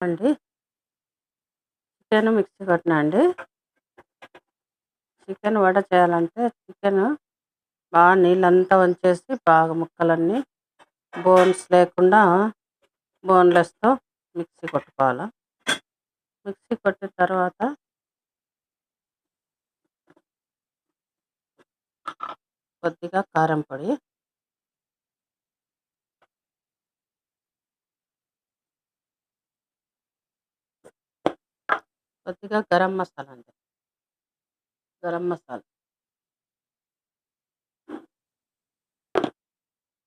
అండి. Chicken mixie కొట్టినా అండి. చికెన్ వడ చేయాలంటే చికెన్ బాగా నీళ్ళంతా వంచేసి బాగా ముక్కలన్నీ బోన్స్ లేకుండా బోన్లెస్తో మిక్సీ కొట్టుకోవాలి. మిక్సీ కొట్టిన తర్వాత కొద్దిగా కారం పొడి కొద్దిగా గరం మసాలా అండి. గరం మసాలా.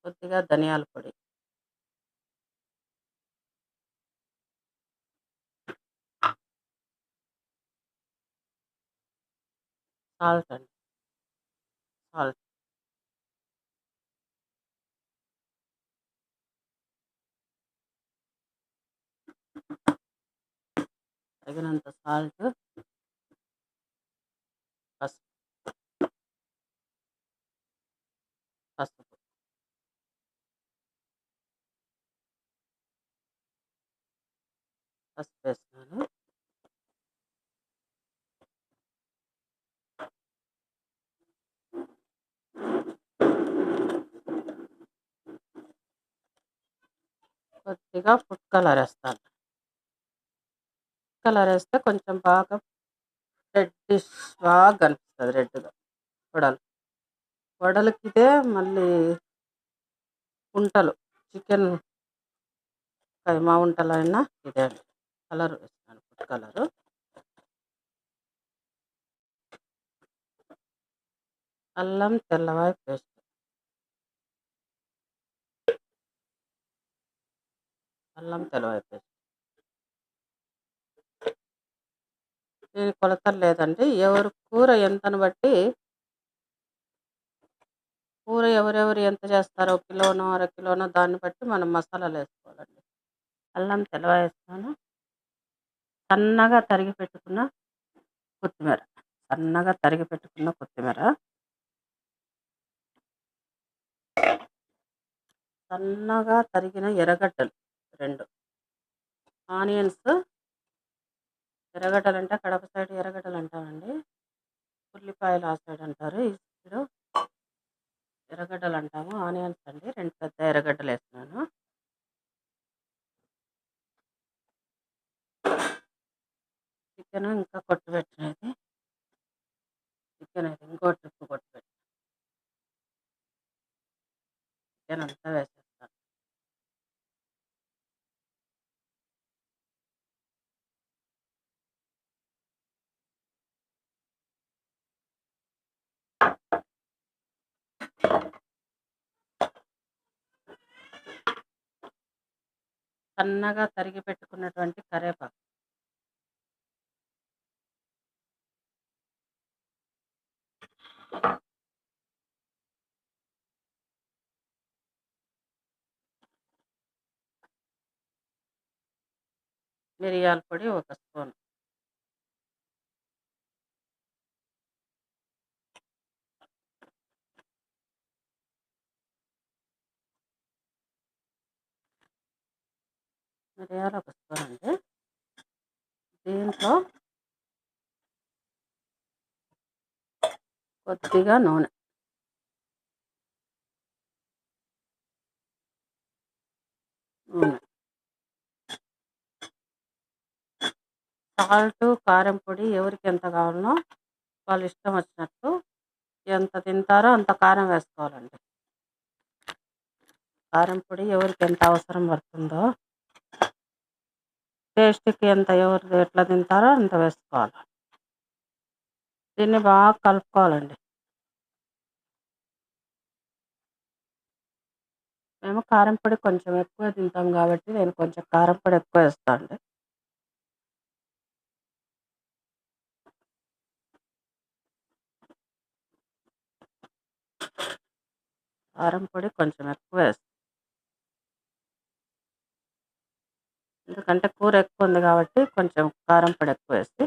కొద్దిగా ధనియాల పొడి. సాల్ట్ అండి. సాల్ట్. తగినంత సాల్ట్ పసుపు. పసుపు. పసుపు వేస్తున్నాను. కొద్దిగా ఫుడ్ కలర్ వేస్తాను. కలర్ వేస్తే కొంచెం బాగా రెడ్డిష్ బాగా కనిపిస్తుంది రెడ్గా వడలు. వడలకి ఇదే మళ్ళీ ఉంటలు చికెన్ కైమా ఉంటలు అయినా ఇదే కలర్ వేస్తాను ఫుడ్ కలరు. అల్లం తెల్లవాయి పేస్ట్. అల్లం తెల్లవాయి పేస్ట్. దీనికి కొలతలు లేదండి. ఎవరు కూర ఎంతను బట్టి కూర ఎవరెవరు ఎంత చేస్తారో కిలోనో అర కిలోనో దాన్ని బట్టి మనం మసాలాలు వేసుకోవాలండి. అల్లం తెల్లవ వేస్తాను. సన్నగా తరిగి పెట్టుకున్న కొత్తిమీర. సన్నగా తరిగి పెట్టుకున్న కొత్తిమీర. సన్నగా తరిగిన ఎర్రగడ్డలు రెండు. ఆనియన్స్ ఎర్రగడ్డలు అంటే కడప సైడ్ ఎర్రగడ్డలు అంటామండి ఉల్లిపాయలు ఆ సైడ్ అంటారు. ఈ సైడ్ ఎర్రగడ్డలు అంటాము ఆనియన్స్ అండి. రెండు పెద్ద ఎర్రగడ్డలు వేస్తున్నాను చికెన్ ఇంకా కొట్టు పెట్టినది చికెన్ అయితే ఇంకో ట్రిప్ కొట్టు పెట్టి చికెన్ అంతా వేసాను సన్నగా తరిగి పెట్టుకున్నటువంటి కరేపాకు. మిరియాల పొడి ఒక స్పూన్. మిరియాలు ఒక స్పూన్ అండి. దీంట్లో కొద్దిగా నూనె. నూనె. సాల్ట్ కారం పొడి ఎవరికి ఎంత కావాలనో వాళ్ళు ఇష్టం వచ్చినట్టు ఎంత తింటారో అంత కారం వేసుకోవాలండి. కారం పొడి ఎవరికి ఎంత అవసరం పడుతుందో టేస్ట్కి ఎంత ఎవరు ఎట్లా తింటారో అంత వేసుకోవాలి. దీన్ని బాగా కలుపుకోవాలండి. మేము కారం పొడి కొంచెం ఎక్కువ తింటాం కాబట్టి నేను కొంచెం కారం పొడి ఎక్కువ వేస్తాను అండి. కారం పొడి కొంచెం ఎక్కువ వేస్తాను ఎందుకంటే కూర ఎక్కువ ఉంది కాబట్టి కొంచెం కారం పొడి ఎక్కువ వేసి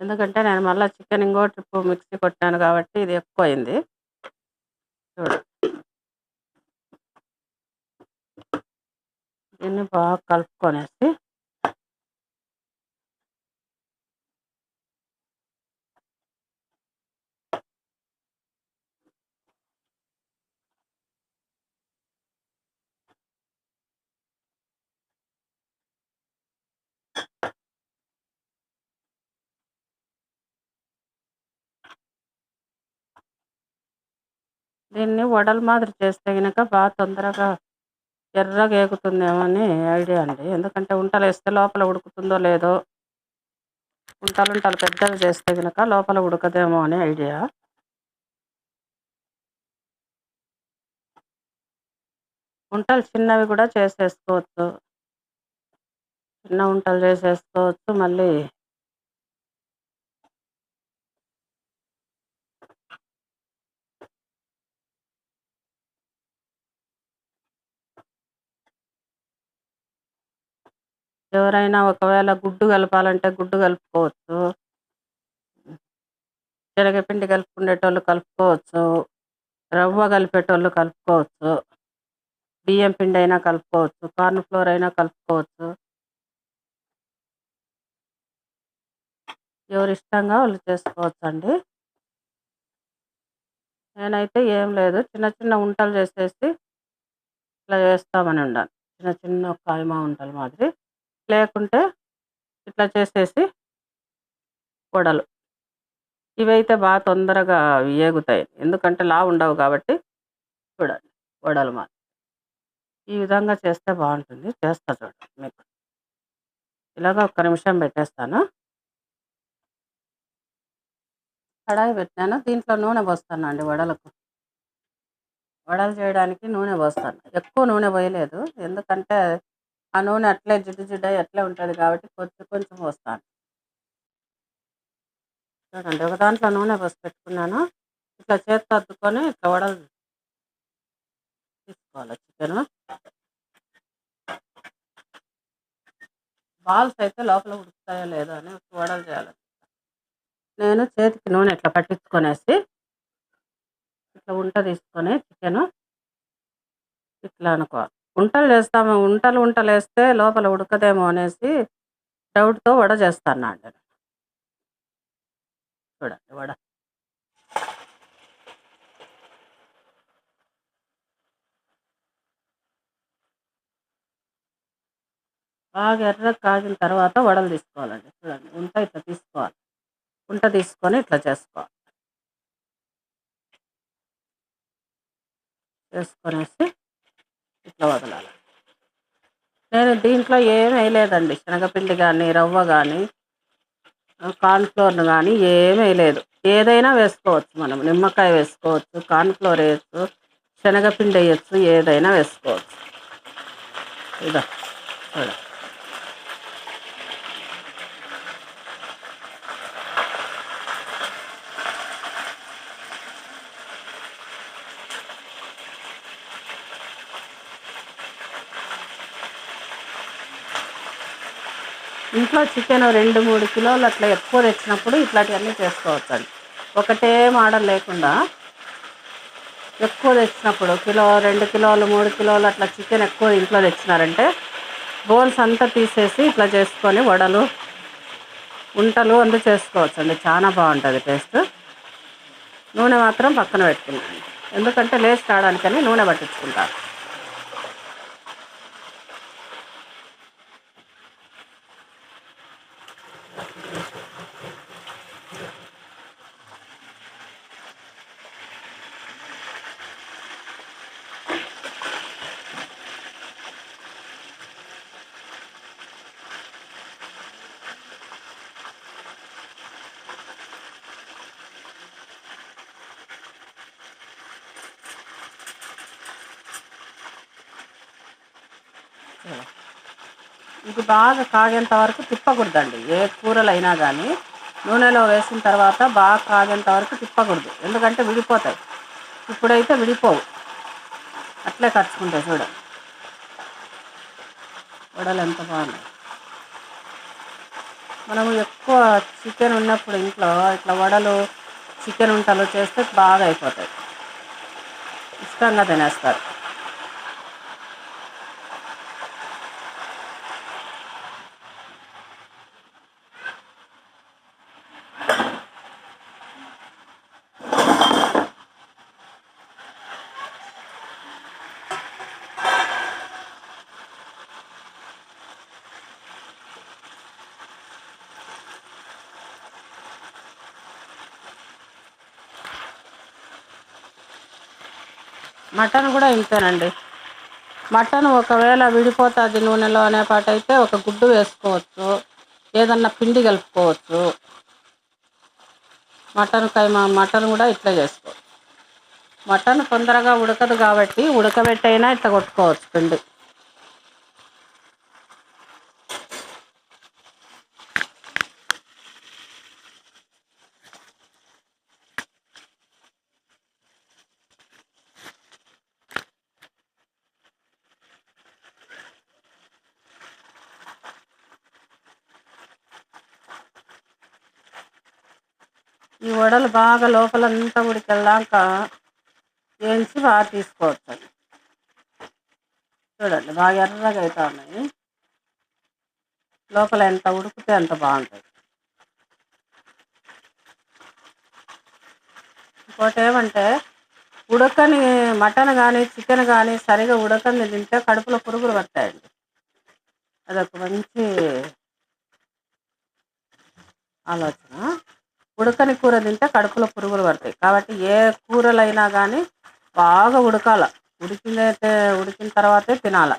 ఎందుకంటే నేను మళ్ళీ చికెన్ ఇంకో ట్రిప్ మిక్సీ కొట్టాను కాబట్టి ఇది ఎక్కువ అయింది చూడు. దీన్ని బాగా కలుపుకొనేసి దీన్ని వడల మాదిరి చేస్తే కనుక బాగా తొందరగా ఎర్రగా ఏగుతుందేమో అని ఐడియా అండి. ఎందుకంటే ఉంటలు వేస్తే లోపల ఉడుకుతుందో లేదో ఉంటలు ఉంటలు పెద్దవి చేస్తే కనుక లోపల ఉడకదేమో అని ఐడియా. ఉంటలు చిన్నవి కూడా చేసేసుకోవచ్చు. చిన్న ఉంటలు చేసేసుకోవచ్చు మళ్ళీ ఎవరైనా ఒకవేళ గుడ్డు కలపాలంటే గుడ్డు కలుపుకోవచ్చు. శనగపిండి కలుపుకునేటోళ్ళు కలుపుకోవచ్చు. రవ్వ కలిపేటోళ్ళు కలుపుకోవచ్చు. బియ్యం పిండి అయినా కలుపుకోవచ్చు. కార్న్ ఫ్లోర్ అయినా కలుపుకోవచ్చు. ఎవరి ఇష్టంగా వాళ్ళు చేసుకోవచ్చు అండి నేనైతే ఏం లేదు. చిన్న చిన్న ఉంటలు చేసేసి ఇట్లా చేస్తామని ఉండాలి. చిన్న చిన్న కాయమా ఉంటలు మాదిరి. లేకుంటే ఇట్లా చేసేసి వడలు. ఇవైతే బాగా తొందరగా ఏగుతాయి. ఎందుకంటే లా ఉండవు కాబట్టి చూడండి వడలు మాత్రం. ఈ విధంగా చేస్తే బాగుంటుంది. చేస్తా చూడండి మీకు. ఇలాగ ఒక్క నిమిషం పెట్టేస్తాను. కడాయి పెట్టాను. దీంట్లో నూనె పోస్తాను అండి వడలకు. వడలు చేయడానికి నూనె పోస్తాను. ఎక్కువ నూనె పోయలేదు. ఎందుకంటే ఆ నూనె అట్లే జిడ్డు జిడ్డ అయి అట్లే ఉంటుంది కాబట్టి కొంచెం కొంచెం పోస్తాను. చూడండి ఒక దాంట్లో నూనె పోసి పెట్టుకున్నాను. ఇట్లా చేత్తో అద్దుకొని ఇట్లా వడలు తీసుకోవాలి చికెన్. బాల్స్ అయితే లోపల ఉడుకుతాయో లేదో అని వడలు చేయాలి. నేను చేతికి నూనె ఇట్లా పట్టించుకొనేసి ఇట్లా ఉంట తీసుకొని చికెన్ ఇట్లా అనుకోవాలి. ఉంటలు చేస్తాము ఉంటలు ఉంటలు వేస్తే లోపల ఉడకదేమో అనేసి డౌట్తో వడ చేస్తాను అండి చూడండి వడ. బాగా ఎర్ర కాగిన తర్వాత వడలు తీసుకోవాలండి. చూడండి ఉంట ఇట్లా తీసుకోవాలి. ఉంట తీసుకొని ఇట్లా చేసుకోవాలి. చేసుకొనేసి ఇట్లా వదలాలి? నేను దీంట్లో ఏం వేయలేదండి. శనగపిండి కానీ రవ్వ కానీ కార్న్ఫ్లోర్ను కానీ ఏం వేయలేదు. ఏదైనా వేసుకోవచ్చు మనం. నిమ్మకాయ వేసుకోవచ్చు కార్న్ఫ్లోర్ వేయచ్చు శనగపిండి వేయచ్చు ఏదైనా వేసుకోవచ్చు. ఇదా. ఇంట్లో చికెన్ రెండు మూడు కిలోలు అట్లా ఎక్కువ తెచ్చినప్పుడు ఇట్లాంటివన్నీ చేసుకోవచ్చండి. ఒకటే మోడల్ లేకుండా ఎక్కువ తెచ్చినప్పుడు కిలో రెండు కిలోలు మూడు కిలోలు అట్లా చికెన్ ఎక్కువ ఇంట్లో తెచ్చినారంటే బోన్స్ అంతా తీసేసి ఇట్లా చేసుకొని వడలు ఉంటలు అంతా చేసుకోవచ్చండి. చాలా బాగుంటుంది టేస్ట్. నూనె మాత్రం పక్కన పెట్టుకున్నాను. ఎందుకంటే లేచి రావడానికని నూనె పట్టించుకుంటాను. ఇది బాగా కాగేంత వరకు తిప్పకూడదండి. ఏ కూరలు అయినా కానీ నూనెలో వేసిన తర్వాత బాగా కాగేంత వరకు తిప్పకూడదు. ఎందుకంటే విడిపోతాయి. ఇప్పుడైతే విడిపోవు. అట్లే కరుచుకుంటాయి చూడ. వడలు ఎంత బాగున్నాయి. మనము ఎక్కువ చికెన్ ఉన్నప్పుడు ఇంట్లో ఇట్లా వడలు చికెన్ వంటలు చేస్తే బాగా అయిపోతాయి. ఇష్టంగా తినేస్తారు. మటన్ కూడా ఇంతేనండి. మటన్ ఒకవేళ విడిపోతుంది నూనెలో అనే పాట అయితే ఒక గుడ్డు వేసుకోవచ్చు. ఏదన్నా పిండి కలుపుకోవచ్చు. మటన్ కైమా మటన్ కూడా ఇట్లా చేసుకోవచ్చు. మటన్ తొందరగా ఉడకదు కాబట్టి ఉడకబెట్టైనా ఇట్లా కొట్టుకోవచ్చు పిండి. ఈ వడలు బాగా లోపలంతా ఉడికెళ్ళాక వేయించి బాగా తీసుకోవచ్చు. చూడండి బాగా ఎర్రగా అవుతా ఉన్నాయి. లోపల ఎంత ఉడికితే అంత బాగుంటుంది. ఇంకోటి ఏమంటే ఉడకని మటన్ కానీ చికెన్ కానీ సరిగా ఉడకని తింటే కడుపులో పురుగులు పడతాయండి. అదొక మంచి ఆలోచన. ఉడకని కూర తింటే కడుపులో పురుగులు పడతాయి. కాబట్టి ఏ కూరలైనా కానీ బాగా ఉడకాల. ఉడికిందైతే ఉడికిన తర్వాతే తినాల.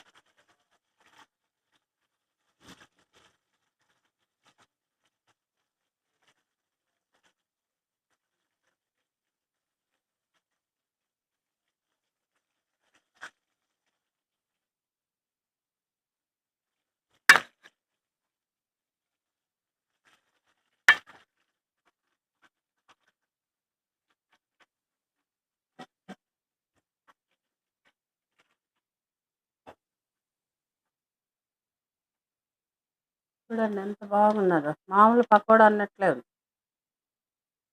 చూడండి ఎంత బాగున్నారు. మామూలు పకోడా అన్నట్లే ఉంది.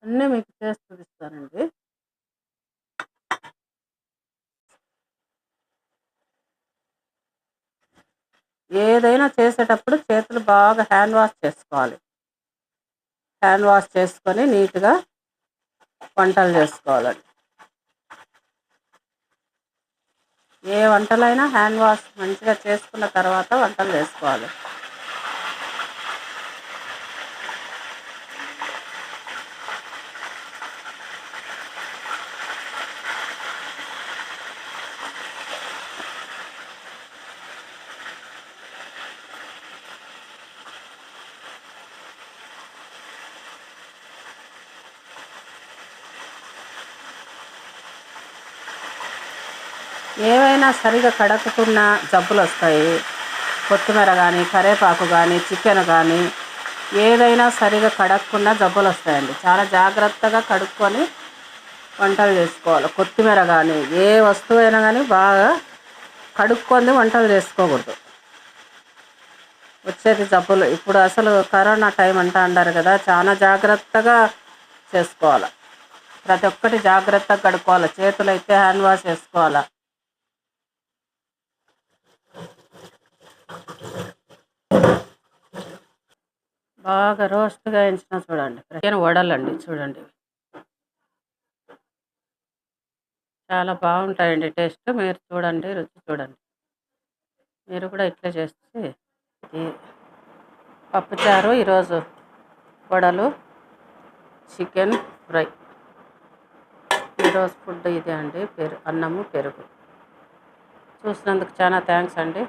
అన్నీ మీకు చేసి చూపిస్తానండి. ఏదైనా చేసేటప్పుడు చేతులు బాగా హ్యాండ్ వాష్ చేసుకోవాలి. హ్యాండ్ వాష్ చేసుకొని నీట్గా వంటలు చేసుకోవాలండి. ఏ వంటలైనా హ్యాండ్ వాష్ మంచిగా చేసుకున్న తర్వాత వంటలు చేసుకోవాలి. ఏవైనా సరిగా కడగకున్న జబ్బులు వస్తాయి కొత్తిమీర కానీ కరేపాకు కానీ చికెన్ కానీ ఏదైనా సరిగా కడగకుండా జబ్బులు వస్తాయండి చాలా జాగ్రత్తగా కడుక్కొని వంటలు చేసుకోవాలి. కొత్తిమీర కానీ ఏ వస్తువు అయినా కానీ బాగా కడుక్కొని వంటలు చేసుకోకూడదు. వచ్చేది జబ్బులు. ఇప్పుడు అసలు కరోనా టైం అంటా అంటారు కదా చాలా జాగ్రత్తగా చేసుకోవాలి. ప్రతి ఒక్కటి జాగ్రత్తగా కడుక్కోవాలి. చేతులు అయితే హ్యాండ్ వాష్ చేసుకోవాలి? బాగా రోస్ట్గా వేయించిన చూడండి. చికెన్ వడలండి చూడండి. చాలా బాగుంటాయండి టేస్ట్. మీరు చూడండి రుచి చూడండి. మీరు కూడా ఇట్లా చేస్తే ఈ పప్పుచారు ఈరోజు వడలు చికెన్ ఫ్రై. ఈరోజు ఫుడ్ ఇదే అండి పెరు అన్నము పెరుగు. చూసినందుకు చాలా థ్యాంక్స్ అండి.